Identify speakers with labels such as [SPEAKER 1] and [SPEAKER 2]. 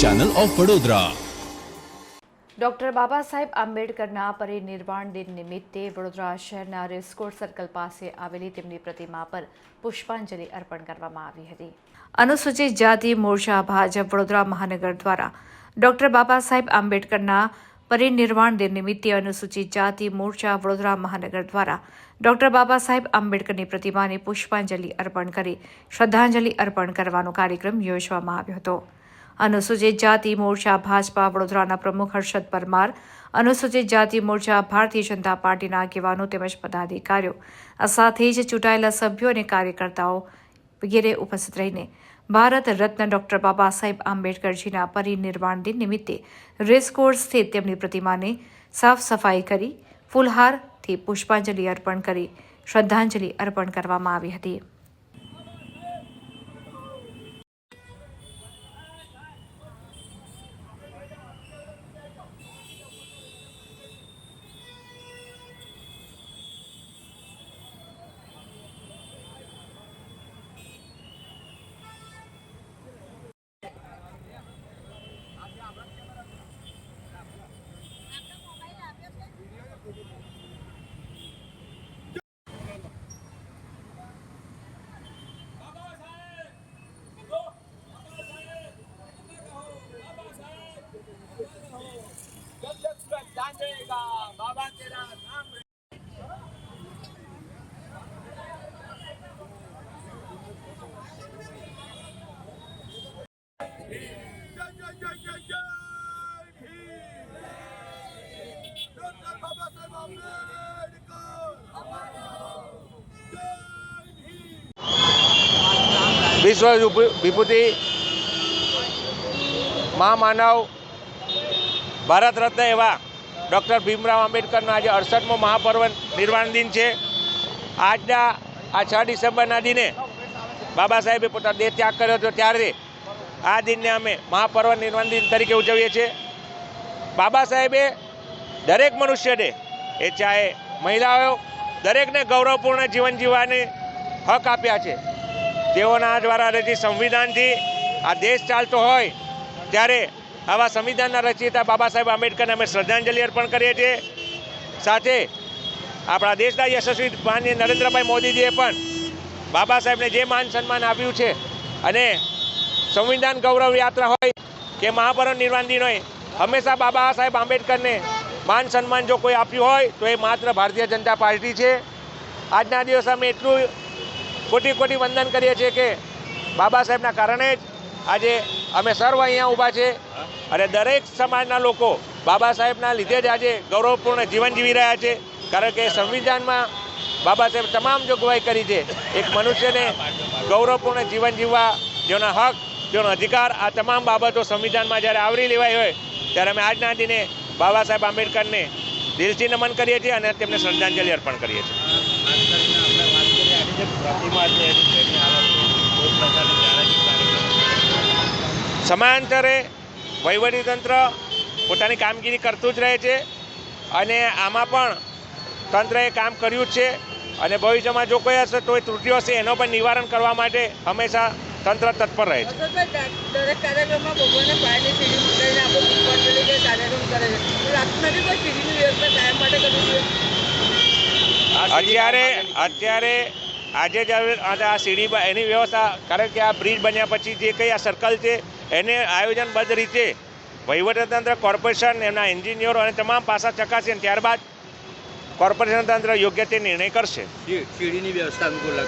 [SPEAKER 1] Channel of Vadodara
[SPEAKER 2] doctor Baba Saheb આંબેડકરના પરિનિર્વાણ દિન નિમિત્તે વડોદરા શહેરના રેસકોર્ટ સર્કલ પાસે આવેલી તેમની પ્રતિમા પર પુષ્પાંજલિ અર્પણ કરવામાં આવી હતી. અનુસૂચિત જાતિ મોરચા ભાજપ વડોદરા મહાનગર દ્વારા ડોક્ટર બાબા સાહેબ આંબેડકરના પરિનિર્વાણ દિન નિમિત્તે અનુસૂચિત જાતિ, મોરચા, વડોદરા મહાનગર દ્વારા ડોક્ટર બાબા સાહેબ આંબેડકરની પ્રતિમાને પુષ્પાંજલિ અર્પણ કરી શ્રદ્ધાંજલિ અર્પણ કરવાનો કાર્યક્રમ યોજવામાં આવ્યો હતો. અનુસૂચિત જાતિ, મોરચા, ભાજપા, વડોદરાના પ્રમુખ હર્ષદ પરમાર, અનુસૂચિત જાતિ, મોરચા, ભારતીય જનતા પાર્ટીના આગેવાનો તેમજ પદાધિકારીઓ સાથે જ ચૂંટાયેલા સભ્યો અને કાર્યકર્તાઓ વગેરે ઉપસ્થિત રહીને ભારત રત્ન ડોક્ટર બાબા સાહેબ આંબેડકરજીના પરિનિર્વાણ દિન નિમિત્તે રેસકોર્સ સ્થિત તેમની પ્રતિમાને સાફ સફાઈ કરી, ફૂલહારથી પુષ્પાંજલિ અર્પણ કરી, શ્રદ્ધાંજલિ અર્પણ કરવામાં આવી હતી.
[SPEAKER 3] વિશ્વ વિભૂતિ મહામાનવ ભારત રત્ન એવા ડૉક્ટર ભીમરાવ આંબેડકરનો આજે અડસઠમો મહાપર્વ નિર્વાણ દિન છે. આજના આ છ ડિસેમ્બરના દિને બાબા સાહેબે પોતાનો દેહ ત્યાગ કર્યો હતો. ત્યારે આ દિનને અમે મહાપર્વ નિર્વાણ દિન તરીકે ઉજવીએ છીએ. બાબા સાહેબે દરેક મનુષ્યને એ ચાહે મહિલાઓ દરેકને ગૌરવપૂર્ણ જીવન જીવવાની હક આપ્યા છે. તેઓના દ્વારા રચિત સંવિધાનથી. આ દેશ ચાલતો હોય, ત્યારે આવા સંવિધાનના રચયિતા બાબા સાહેબ આંબેડકરને અમે શ્રદ્ધાંજલિ અર્પણ કરીએ છીએ. સાથે આપણા દેશના યશસ્વી માન્ય નરેન્દ્રભાઈ મોદીજીએ પણ બાબા સાહેબને જે માન સન્માન આપ્યું છે અને સંવિધાન ગૌરવ યાત્રા હોય કે મહાપર્વ નિર્વાણ દિન હોય, હંમેશા બાબા સાહેબ આંબેડકરને માન સન્માન જો કોઈ આપ્યું હોય, તો એ માત્ર ભારતીય જનતા પાર્ટી છે. આજના દિવસે અમે એટલું કોટી કોટી વંદન કરીએ છીએ કે બાબા સાહેબના કારણે જ આજે અમે સર્વ અહીંયા ઊભા છે અને દરેક સમાજના લોકો બાબા સાહેબના લીધે જ આજે ગૌરવપૂર્ણ જીવન જીવી રહ્યા છે. કારણ કે સંવિધાનમાં બાબા સાહેબ તમામ જોગવાઈ કરી છે. એક મનુષ્યને ગૌરવપૂર્ણ જીવન જીવવા જેના હક, જેનો અધિકાર આ તમામ બાબતો સંવિધાનમાં જ્યારે આવરી લેવાઈ હોય, ત્યારે અમે આજના દિને બાબા સાહેબ આંબેડકરને દિલથી નમન કરીએ છીએ અને તેમને શ્રદ્ધાંજલિ અર્પણ કરીએ છીએ. સમાંતરે વહીવટીતંત્ર પોતાની કામગીરી કરતું જ રહે છે અને આમાં પણ તંત્રએ કામ કર્યું છે અને ભવિષ્યમાં જો કોઈ હશે તો એ ત્રુટિઓ હશે એનો પણ નિવારણ કરવા માટે હંમેશા તંત્ર તત્પર રહે છે. અત્યારે અત્યારે આજે જ આ સીડી એની વ્યવસ્થા કારણ કે આ બ્રિજ બન્યા પછી જે કંઈ આ સર્કલ છે એને આયોજનબદ્ધ રીતે વહીવટતંત્ર કોર્પોરેશન એમના એન્જિનિયરો અને તમામ પાસા ચકાસી અને ત્યારબાદ કોર્પોરેશન તંત્ર યોગ્ય તે નિર્ણય કરશે.
[SPEAKER 4] સીડીની વ્યવસ્થા અનુકૂળ